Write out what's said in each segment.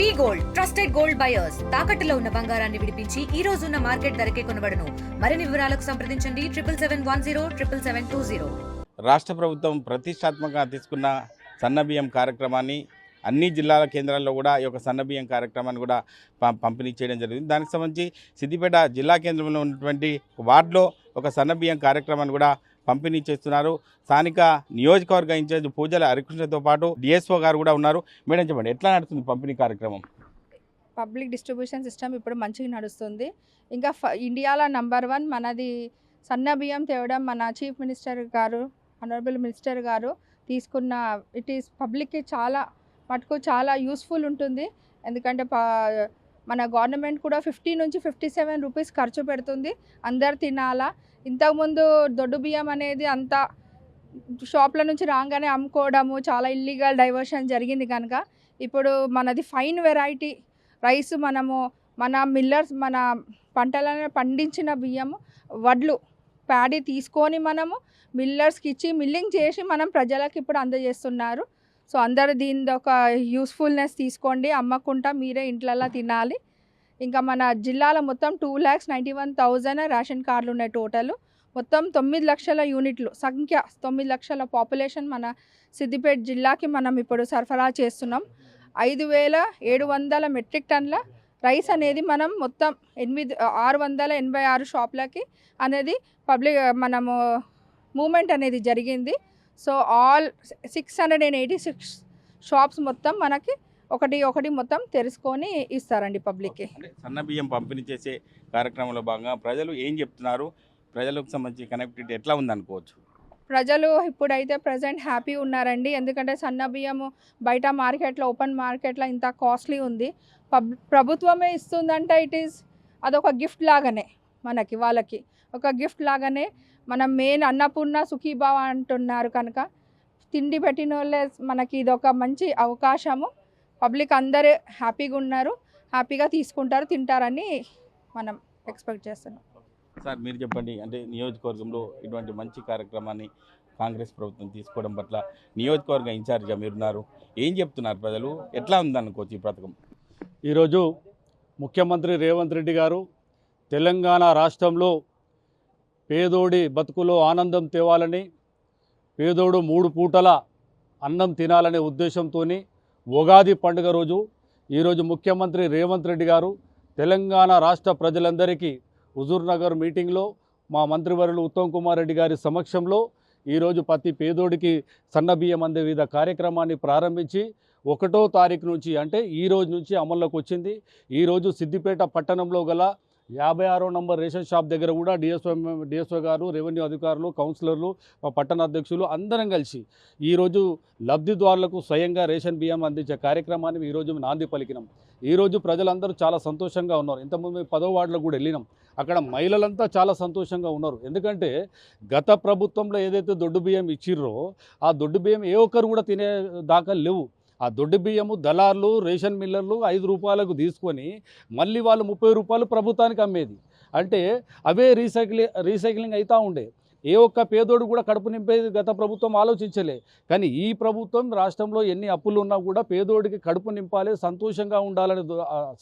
V gold trusted gold buyers. తాకట్టులో ఉన్న బంగారాన్ని విడిపించి ఈ రోజు ఉన్న మార్కెట్ ధరకే కొనబడను. మరిన్ని వివరాలకు సంప్రదించండి triple seven one zero triple seven two zero. రాష్ట్ర ప్రభుత్వం ప్రతిష్టాత్మకంగా తీసుకున్న సన్నబియ్యం కార్యక్రమాన్ని అన్ని జిల్లాల కేంద్రాల్లో కూడా ఈ యొక్క సన్నబియ్యం కార్యక్రమాన్ని కూడా పంపిణీ చేయడం జరిగింది. దానికి సంబంధించి సిద్దిపేట జిల్లా కేంద్రంలో ఉన్నటువంటి వార్డులో ఒక సన్నబియ్యం కార్యక్రమాన్ని కూడా పంపిణీ చేస్తున్నారు. స్థానిక నియోజకవర్గ ఇన్ఛార్జ్ పూజల హరికృష్ణతో పాటు డిఎస్ఓ గారు కూడా ఉన్నారు. మేడం చెప్పండి ఎట్లా నడుస్తుంది పంపిణీ కార్యక్రమం? పబ్లిక్ డిస్ట్రిబ్యూషన్ సిస్టమ్ ఇప్పుడు మంచిగా నడుస్తుంది. ఇంకా ఫ- ఇండియాలో నంబర్ వన్ మనది సన్న బియ్యం తేవడం మన చీఫ్ మినిస్టర్ గారు ఆనరబుల్ మినిస్టర్ గారు తీసుకున్న ఇట్ ఈస్ పబ్లిక్కి చాలా మటుకు చాలా యూస్ఫుల్ ఉంటుంది. ఎందుకంటే ప- మన గవర్నమెంట్ కూడా ఫిఫ్టీ నుంచి ఫిఫ్టీ సెవెన్ రూపీస్ ఖర్చు పెడుతుంది. అందరు తినాలా. ఇంతకుముందు దొడ్డు బియ్యం అనేది అంత షాప్ల నుంచి రాగానే అమ్ముకోవడము చాలా ఇల్లీగల్ డైవర్షన్ జరిగింది కనుక. ఇప్పుడు మనది ఫైన్ వెరైటీ రైస్ మనము మన మిల్లర్స్ మన పంటలను పండించిన బియ్యము వడ్లు ప్యాడీ తీసుకొని మనము మిల్లర్స్కి ఇచ్చి మిల్లింగ్ చేసి మనం ప్రజలకు ఇప్పుడు అందజేస్తున్నారు. సో అందరు దీని ఒక యూస్ఫుల్నెస్ తీసుకోండి అమ్మకుండా మీరే ఇంట్లల్లో తినాలి. ఇంకా మన జిల్లాలో మొత్తం two lakhs ninety one thousand ration కార్డులు ఉన్నాయి టోటల్. మొత్తం తొమ్మిది లక్షల యూనిట్లు సంఖ్య తొమ్మిది లక్షల పాపులేషన్ మన సిద్దిపేట జిల్లాకి మనం ఇప్పుడు సరఫరా చేస్తున్నాం. ఐదు వేల ఏడు వందల మెట్రిక్ టన్ల రైస్ అనేది మనం మొత్తం ఎనిమిది ఆరు వందల ఎనభై ఆరు షాప్లకి అనేది పబ్లిక్ మనము మూమెంట్ అనేది జరిగింది. So all six hundred and eighty six shops మొత్తం మనకి ఒకటి ఒకటి మొత్తం తెరుచుకొని ఇస్తారండి పబ్లిక్కి అంటే సన్నబియ్యం పంపిణీ చేసే కార్యక్రమంలో భాగంగా ప్రజలు ఏం చెప్తున్నారు? ప్రజలకు సంబంధించి కనెక్టివిటీ ఎట్లా ఉందనుకోవచ్చు? ప్రజలు ఇప్పుడైతే ప్రజెంట్ హ్యాపీ ఉన్నారండి. ఎందుకంటే సన్న బియ్యము బయట మార్కెట్లో ఓపెన్ మార్కెట్లో ఇంత కాస్ట్లీ ఉంది. పబ్ ప్రభుత్వమే ఇస్తుందంటే ఇట్ ఈస్ అదొక గిఫ్ట్ లాగానే మనకి వాళ్ళకి. ఒక గిఫ్ట్ లాగానే మనం మెయిన్ అన్నపూర్ణ సుఖీభావ అంటున్నారు కనుక. తిండి పెట్టిన వాళ్ళే మనకి ఇది ఒక మంచి అవకాశము. పబ్లిక్ అందరూ హ్యాపీగా ఉన్నారు హ్యాపీగా తీసుకుంటారు తింటారని మనం ఎక్స్పెక్ట్ చేస్తున్నాం. సార్ మీరు చెప్పండి అంటే నియోజకవర్గంలో ఇటువంటి మంచి కార్యక్రమాన్ని కాంగ్రెస్ ప్రభుత్వం తీసుకోవడం పట్ల నియోజకవర్గ ఇన్ఛార్జ్గా మీరున్నారు. ఏం చెప్తున్నారు ప్రజలు? ఎట్లా ఉందనుకోవచ్చు ఈ పథకం? ఈరోజు ముఖ్యమంత్రి రేవంత్ రెడ్డి గారు తెలంగాణ రాష్ట్రంలో పేదోడి బతుకులో ఆనందం తేవాలని పేదోడు మూడు పూటల అన్నం తినాలనే ఉద్దేశంతో ఉగాది పండుగ రోజు ఈరోజు ముఖ్యమంత్రి రేవంత్ రెడ్డి గారు తెలంగాణ రాష్ట్ర ప్రజలందరికీ హుజూర్నగర్ మీటింగ్లో మా మంత్రివర్యులు ఉత్తమ్ కుమార్ రెడ్డి గారి సమక్షంలో ఈరోజు ప్రతి పేదోడికి సన్నబియ్యం అందే వివిధ కార్యక్రమాన్ని ప్రారంభించి ఒకటో తారీఖు నుంచి అంటే ఈ రోజు నుంచి అమల్లోకి వచ్చింది. ఈరోజు సిద్దిపేట పట్టణంలో గల యాభై ఆరో నంబర్ రేషన్ షాప్ దగ్గర కూడా డిఎస్ఓ డిఎస్ఓ గారు రెవెన్యూ అధికారులు కౌన్సిలర్లు పట్టణ అధ్యక్షులు అందరం కలిసి ఈరోజు లబ్ధిదారులకు స్వయంగా రేషన్ బియ్యం అందించే కార్యక్రమాన్ని ఈరోజు నాంది పలికినాం. ఈరోజు ప్రజలందరూ చాలా సంతోషంగా ఉన్నారు. ఇంతకుముందు మేము పదో వార్డులో కూడా వెళ్ళినాం. అక్కడ మహిళలంతా చాలా సంతోషంగా ఉన్నారు. ఎందుకంటే గత ప్రభుత్వంలో ఏదైతే దొడ్డు బియ్యం ఇచ్చిర్రో ఆ దొడ్డు బియ్యం ఏ ఒక్కరు కూడా తినే దాకా లేవు. ఆ దొడ్డు బియ్యము దళార్లు రేషన్ మిల్లర్లు ఐదు రూపాయలకు తీసుకొని మళ్ళీ వాళ్ళు ముప్పై రూపాయలు ప్రభుత్వానికి అమ్మేది. అంటే అవే రీసైక్లింగ్ రీసైక్లింగ్ అవుతూ ఉండే. ఏ ఒక్క పేదోడు కూడా కడుపు నింపేది గత ప్రభుత్వం ఆలోచించలే. కానీ ఈ ప్రభుత్వం రాష్ట్రంలో ఎన్ని అప్పులు ఉన్నా కూడా పేదోడికి కడుపు నింపాలి సంతోషంగా ఉండాలనే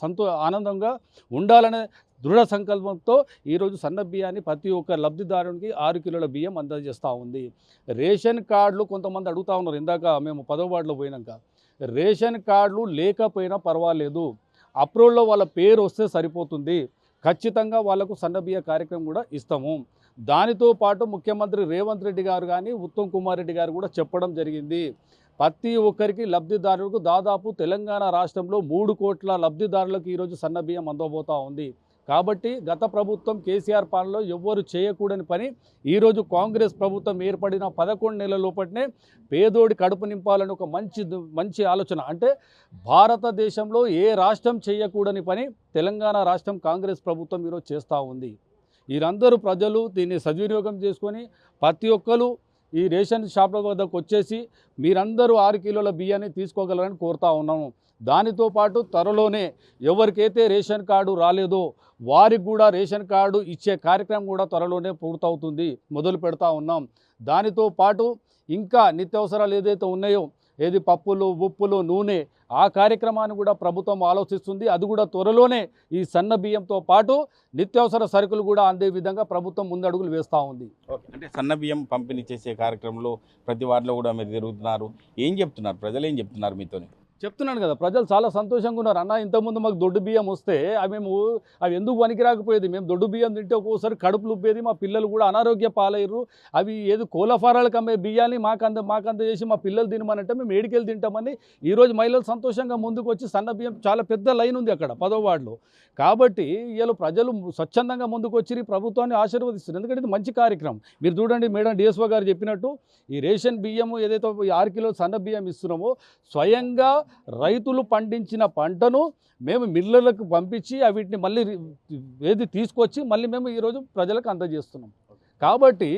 సంతో ఆనందంగా ఉండాలనే దృఢ సంకల్పంతో ఈరోజు సన్న బియ్యాన్ని ప్రతి ఒక్క లబ్ధిదారునికి ఆరు కిలోల బియ్యం అందజేస్తూ ఉంది. రేషన్ కార్డులు కొంతమంది అడుగుతూ ఉన్నారు. ఇందాక మేము పదవ వార్డులో పోయినాక. రేషన్ కార్డులు లేకపోయినా పర్వాలేదు. అప్రూవల్లో వాళ్ళ పేరు వస్తే సరిపోతుంది. ఖచ్చితంగా వాళ్ళకు సన్నబియ్య కార్యక్రమం కూడా ఇస్తాము. దానితో పాటు ముఖ్యమంత్రి రేవంత్ రెడ్డి గారు కానీ ఉత్తమ్ కుమార్ రెడ్డి గారు కూడా చెప్పడం జరిగింది. ప్రతి ఒక్కరికి లబ్ధిదారులకు దాదాపు తెలంగాణ రాష్ట్రంలో మూడు కోట్ల లబ్ధిదారులకు ఈరోజు సన్నబియ్యం అందబోతూ ఉంది. కాబట్టి గత ప్రభుత్వం కేసీఆర్ పాలనలో ఎవ్వరు చేయకూడని పని. ఈరోజు కాంగ్రెస్ ప్రభుత్వం ఏర్పడిన పదకొండు నెలల లోపట్నే పేదోడి కడుపు నింపాలని ఒక మంచి మంచి ఆలోచన. అంటే భారతదేశంలో ఏ రాష్ట్రం చేయకూడని పని తెలంగాణ రాష్ట్రం కాంగ్రెస్ ప్రభుత్వం ఈరోజు చేస్తూ ఉంది. వీరందరూ ప్రజలు దీన్ని సద్వినియోగం చేసుకొని ప్రతి ఒక్కరు ఈ రేషన్ షాప్ల వద్దకు వచ్చేసి మీరందరూ ఆరు కిలోల బియ్యాన్ని తీసుకోగలరని కోరుతా ఉన్నాము. దానితో పాటు త్వరలోనే ఎవరికైతే రేషన్ కార్డు రాలేదో వారికి కూడా రేషన్ కార్డు ఇచ్చే కార్యక్రమం కూడా త్వరలోనే పూర్తవుతుంది. మొదలు పెడతా ఉన్నాం. దానితో పాటు ఇంకా నిత్యావసరాలు ఏదైతే ఉన్నాయో ఏది పప్పులు ఉప్పులు నూనె ఆ కార్యక్రమాన్ని కూడా ప్రభుత్వం ఆలోచిస్తుంది. అది కూడా త్వరలోనే ఈ సన్న బియ్యంతో పాటు నిత్యావసర సరుకులు కూడా అందే విధంగా ప్రభుత్వం ముందడుగులు వేస్తూ ఉంది. అంటే సన్న బియ్యం పంపిణీ చేసే కార్యక్రమంలో ప్రతి వార్డులో కూడా మీరు తిరుగుతున్నారు. ఏం చెప్తున్నారు? ప్రజలు ఏం చెప్తున్నారు మీతో చెప్తున్నాను కదా ప్రజలు చాలా సంతోషంగా ఉన్నారు. అన్న ఇంతకుముందు మాకు దొడ్డు బియ్యం వస్తే అవి మేము అవి ఎందుకు పనికి రాకపోయేది మేము దొడ్డు బియ్యం తింటే ఒక్కోసారి కడుపులు ఉబ్బేది మా పిల్లలు కూడా అనారోగ్య పాలయ్యారు. అవి ఏది కోలఫారాలకు అమ్మే బియ్యాన్ని మాకు అంద మాకు చేసి మా పిల్లలు తినమనంటే మేము ఏడికెళ్ళి తింటామని ఈరోజు మహిళలు సంతోషంగా ముందుకు వచ్చి సన్న బియ్యం చాలా పెద్ద లైన్ ఉంది అక్కడ పదో వార్డులో. కాబట్టి వీళ్ళు ప్రజలు స్వచ్ఛందంగా ముందుకు వచ్చి ప్రభుత్వాన్ని ఆశీర్వదిస్తున్నారు. ఎందుకంటే ఇది మంచి కార్యక్రమం. మీరు చూడండి మేడం డిఎస్ఓ గారు చెప్పినట్టు ఈ రేషన్ బియ్యము ఏదైతే ఆరు కిలో సన్న బియ్యం ఇస్తున్నామో స్వయంగా రైతులు పండించిన పంటను మేము మిల్లర్లకు పంపించి వీటిని మళ్ళీ ఏది తీసుకొచ్చి మళ్ళీ మేము ఈరోజు ప్రజలకు అందజేస్తున్నాం. కాబట్టి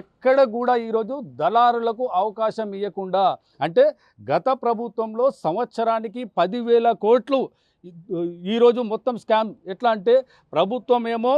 ఎక్కడ కూడా ఈరోజు దళారులకు అవకాశం ఇవ్వకుండా అంటే గత ప్రభుత్వంలో సంవత్సరానికి పదివేల కోట్లు ఈరోజు మొత్తం స్కామ్ ఎట్లా అంటే ప్రభుత్వం ఏమో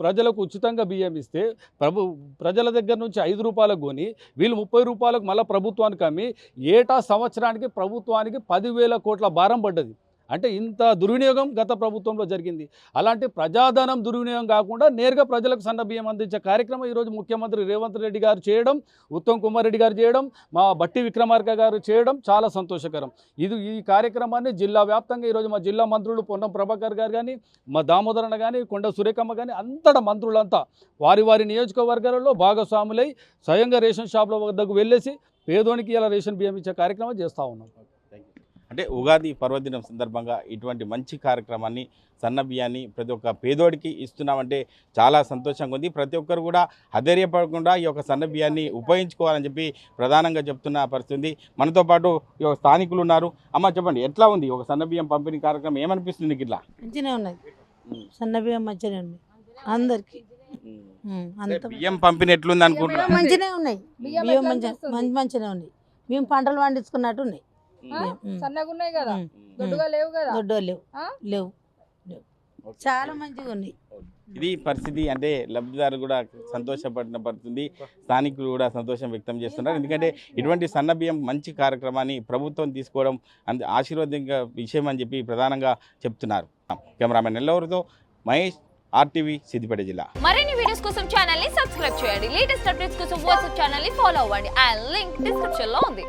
ప్రజలకు ఉచితంగా బియ్యం ఇస్తే ప్రభు ప్రజల దగ్గర నుంచి ఐదు రూపాయలకు కొని వీళ్ళు ముప్పై రూపాయలకు మళ్ళీ ప్రభుత్వానికి అమ్మి ఏటా సంవత్సరానికి ప్రభుత్వానికి పదివేల కోట్ల భారం పడ్డది. అంటే ఇంత దుర్వినియోగం గత ప్రభుత్వంలో జరిగింది. అలాంటి ప్రజాధనం దుర్వినియోగం కాకుండా నేరుగా ప్రజలకు సన్న బియ్యం అందించే కార్యక్రమం ఈరోజు ముఖ్యమంత్రి రేవంత్ రెడ్డి గారు చేయడం ఉత్తమ్ కుమార్ రెడ్డి గారు చేయడం మా బట్టి విక్రమార్క గారు చేయడం చాలా సంతోషకరం. ఇది ఈ కార్యక్రమాన్ని జిల్లా వ్యాప్తంగా ఈరోజు మా జిల్లా మంత్రులు పొన్నం ప్రభాకర్ గారు కానీ మా దామోదరణ కానీ కొండ సురేఖమ్మ కానీ అంతటా మంత్రులంతా వారి వారి నియోజకవర్గాలలో భాగస్వాములై స్వయంగా రేషన్ షాపుల వద్దకు వెళ్ళేసి పేదోనికి ఇలా రేషన్ బియ్యం ఇచ్చే కార్యక్రమం చేస్తూ ఉన్నాం. అంటే ఉగాది పర్వదినం సందర్భంగా ఇటువంటి మంచి కార్యక్రమాన్ని సన్న బియ్యాన్ని ప్రతి ఒక్క పేదోడికి ఇస్తున్నామంటే చాలా సంతోషంగా ఉంది. ప్రతి ఒక్కరు కూడా అధైర్యపడకుండా ఈ యొక్క సన్న బియ్యాన్ని ఉపయోగించుకోవాలని చెప్పి ప్రధానంగా చెప్తున్న పరిస్థితి ఉంది. మనతో పాటు ఈ యొక్క స్థానికులు ఉన్నారు. అమ్మ చెప్పండి ఎట్లా ఉంది? ఒక సన్న బియ్యం పంపిణీ కార్యక్రమం ఏమనిపిస్తుంది నీకు ఇట్లా? మంచిగానే ఉన్నది. సన్న బియ్యం మంచిగానే ఉన్నాయి అందరికి. బియ్యం పంపిణీ ఎట్లుంది అనుకుంటున్నా మంచిగానే ఉన్నాయి. బియ్యం మంచిగా ఉన్నాయి మేము పంటలు పండించుకున్నట్టు ఉన్నాయి. సన్నగా ఉన్నాయి కదా. దొడ్డుగా లేవు కదా? దొడ్డు లేవు. ఆ? చాలా మంచిగా ఉన్నాయి. ఇది పరిస్థితి అంటే లబ్ధిదారు కూడా సంతోషపడిన పడుతుంది స్థానికులు కూడా సంతోషం వ్యక్తం చేస్తున్నారు. ఎందుకంటే ఇటువంటి సన్న బియ్యం మంచి కార్యక్రమాన్ని ప్రభుత్వం తీసుకోవడం అంత ఆశీర్వాదంగా విషయం అని చెప్పి ప్రధానంగా చెప్తున్నారు. కెమెరామెన్ ఎల్లవరితో మహేష్ ఆర్టీవీ సిద్దిపేట జిల్లా. మరిన్ని వీడియోస్ కోసం ఛానల్ని సబ్స్క్రైబ్ చేయండి. లేటెస్ట్ అప్డేట్స్ కోసం వాట్సాప్ ఛానల్ని ఫాలో అవ్వండి. అండ్ లింక్ డిస్క్రిప్షన్లో ఉంది.